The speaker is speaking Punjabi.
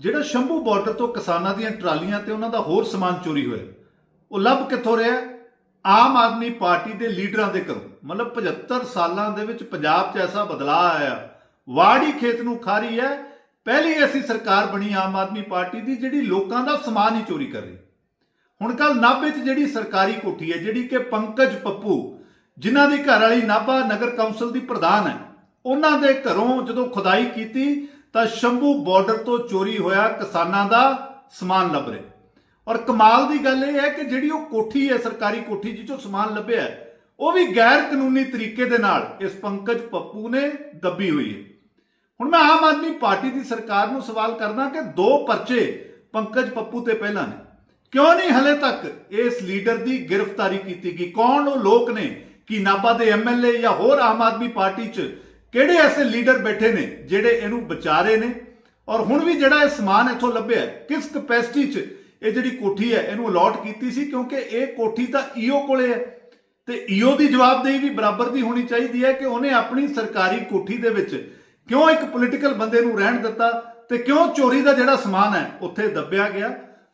ਜਿਹੜਾ ਸ਼ੰਭੂ ਬਾਰਡਰ ਤੋਂ ਕਿਸਾਨਾਂ ਦੀਆਂ ਟਰਾਲੀਆਂ ਤੇ ਉਹਨਾਂ ਦਾ ਹੋਰ ਸਮਾਨ ਚੋਰੀ ਹੋਇਆ, ਉਹ ਲੱਭ ਕਿੱਥੋਂ ਰਿਹਾ? ਆਮ ਆਦਮੀ ਪਾਰਟੀ ਦੇ ਲੀਡਰਾਂ ਦੇ ਘਰੋਂ। ਮਤਲਬ 75 ਸਾਲਾਂ ਦੇ ਵਿੱਚ ਪੰਜਾਬ 'ਚ ਐਸਾ ਬਦਲਾਅ ਆਇਆ। ਵਾੜੀ ਖੇਤ ਨੂੰ ਖਾਰੀ ਹੈ। ਪਹਿਲੀ ਐਸੀ ਸਰਕਾਰ ਬਣੀ ਆਮ ਆਦਮੀ ਪਾਰਟੀ ਦੀ ਜਿਹੜੀ ਲੋਕਾਂ ਦਾ ਸਮਾਨ ਹੀ ਚੋਰੀ ਕਰ ਰਹੀ। ਹੁਣ ਕੱਲ ਨਾਭੇ 'ਚ ਜਿਹੜੀ ਸਰਕਾਰੀ ਕੋਠੀ ਹੈ, ਜਿਹੜੀ ਕਿ ਪੰਕਜ ਪੱਪੂ, ਜਿਨ੍ਹਾਂ ਦੀ ਘਰ ਵਾਲੀ ਨਾਭਾ ਨਗਰ ਕੌਂਸਲ ਦੀ ਪ੍ਰਧਾਨ ਹੈ, ਉਹਨਾਂ ਦੇ ਘਰੋਂ ਜਦੋਂ ਖੁਦਾਈ ਕੀਤੀ ਤਾਂ ਸ਼ੰਭੂ ਬਾਰਡਰ ਤੋਂ ਚੋਰੀ ਹੋਇਆ ਕਿਸਾਨਾਂ ਦਾ ਸਮਾਨ ਲੱਭ ਰਿਹਾ। ਔਰ ਕਮਾਲ ਦੀ ਗੱਲ ਇਹ ਹੈ ਕਿ ਜਿਹੜੀ ਉਹ ਕੋਠੀ ਹੈ, ਸਰਕਾਰੀ ਕੋਠੀ ਜਿੱਚੋਂ ਸਮਾਨ ਲੱਭਿਆ, ਉਹ ਵੀ ਗੈਰ ਕਾਨੂੰਨੀ ਤਰੀਕੇ ਦੇ ਨਾਲ ਇਸ ਪੰਕਜ ਪੱਪੂ ਨੇ ਦੱਬੀ ਹੋਈ ਹੈ। ਹੁਣ ਮੈਂ ਆਮ ਆਦਮੀ ਪਾਰਟੀ ਦੀ ਸਰਕਾਰ ਨੂੰ ਸਵਾਲ ਕਰਦਾ ਕਿ ਦੋ ਪਰਚੇ ਪੰਕਜ ਪੱਪੂ ਤੇ ਪਹਿਲਾਂ ਨੇ। ਕਿਉਂ ਨਹੀਂ ਹਲੇ ਤੱਕ ਇਸ ਲੀਡਰ ਦੀ ਗ੍ਰਿਫਤਾਰੀ ਕੀਤੀ ਗਈ? ਕੌਣ ਉਹ ਲੋਕ ਨੇ? ਕਿ ਨਾਭਾ ਦੇ ਐਮਐਲਏ ਜਾਂ ਹੋਰ ਆਮ ਆਦਮੀ ਪਾਰਟੀ 'ਚ ਕਿਹੜੇ ਐਸੇ ਲੀਡਰ ਬੈਠੇ ਨੇ ਜਿਹੜੇ ਇਹਨੂੰ ਬਚਾ ਰਹੇ ਨੇ? ਔਰ ਹੁਣ ਵੀ ਜਿਹੜਾ ਇਹ ਸਮਾਨ ਇੱਥੋਂ ਲੱਭਿਆ ਕਿਸ ਕਪੈਸਿਟੀ 'ਚ ਇਹ ਜਿਹੜੀ ਕੋਠੀ ਹੈ, ਇਹਨੂੰ ਅਲਾਟ ਕੀਤੀ ਸੀ? ਕਿਉਂਕਿ ਇਹ ਕੋਠੀ ਤਾਂ ਈਓ ਕੋਲੇ ਹੈ। ਤੇ ਈਓ ਦੀ ਜਵਾਬਦੇਹੀ ਵੀ ਬਰਾਬਰ ਦੀ ਹੋਣੀ ਚਾਹੀਦੀ ਹੈ ਕਿ ਉਹਨੇ ਆਪਣੀ ਸਰਕਾਰੀ ਕੋਠੀ ਦੇ ਵਿੱਚ ਕਿਉਂ ਇੱਕ ਪੋਲੀਟੀਕਲ ਬੰਦੇ ਨੂੰ ਰਹਿਣ ਦਿੱਤਾ ਤੇ ਕਿਉਂ ਚੋਰੀ ਦਾ ਜਿਹੜਾ ਸਮਾਨ ਹੈ, ਉੱਥੇ ਦੱਬਿਆ ਗਿਆ?